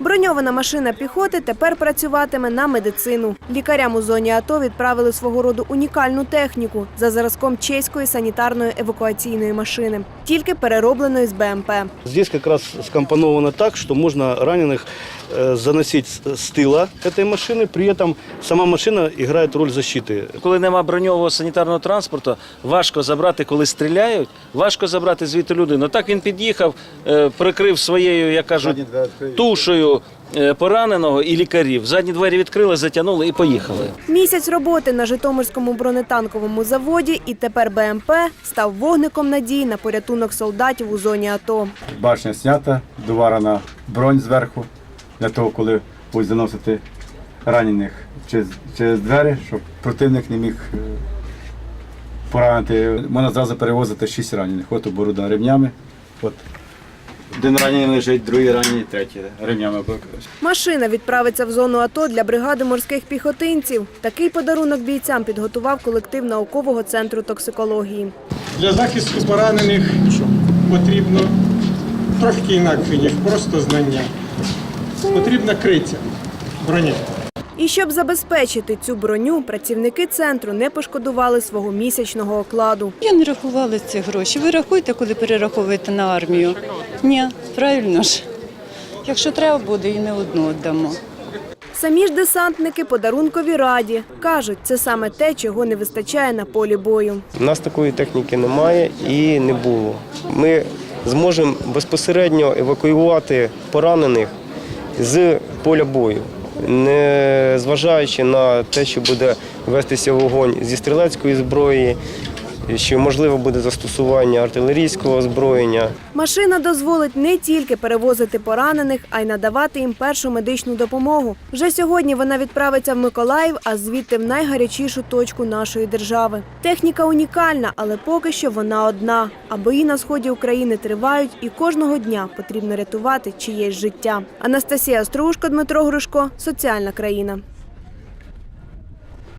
Броньована машина піхоти тепер працюватиме на медицину. Лікарям у зоні АТО відправили свого роду унікальну техніку за зразком чеської санітарної евакуаційної машини, тільки переробленої з БМП. Здесь как раз скомпоновано так, что можно раненых э, заносить с- с тыла этой машины, при этом сама машина играет роль защиты. Коли нема броньового санітарного транспорту, важко забрати, коли стріляють, важко забрати звідти людину. Так він під'їхав, е, прикрив своєю, як кажуть, тушею е, пораненого і лікарів. Задні двері відкрили, затягнули і поїхали. Місяць роботи на Житомирському бронетанковому заводі, і тепер БМП став вогником надії на порятунок солдатів у зоні АТО. Башня знята, доварена бронь зверху, для того, коли будуть заносити ранених через, через двері, щоб противник не міг е, поранити. Можна зразу перевозити шість ранених. От оборудовано ремнями. От. Один ранений лежить, другий ранений, третій ремнями. обов'язково. Машина відправиться в зону АТО для бригади морських піхотинців. Такий подарунок бійцям підготував колектив наукового центру токсикології. Для захисту поранених потрібно трошки інакше, ніж просто знання. Потрібна криця броні. І щоб забезпечити цю броню, працівники центру не пошкодували свого місячного окладу. Я не рахувала ці гроші. Ви рахуйте, коли перераховуєте на армію. Ні, правильно ж. Якщо треба буде, і не одну віддамо. Самі ж десантники подарункові раді. Кажуть, це саме те, чого не вистачає на полі бою. У нас такої техніки немає і не було. Ми зможемо безпосередньо евакуювати поранених з поля бою, не зважаючи на те, що буде вестися вогонь зі стрілецької зброї, що можливо буде застосування артилерійського озброєння. Машина дозволить не тільки перевозити поранених, а й надавати їм першу медичну допомогу. Вже сьогодні вона відправиться в Миколаїв, а звідти в найгарячішу точку нашої держави. Техніка унікальна, але поки що вона одна. А бої на сході України тривають, і кожного дня потрібно рятувати чиєсь життя. Анастасія Острушко, Дмитро Грушко, соціальна країна.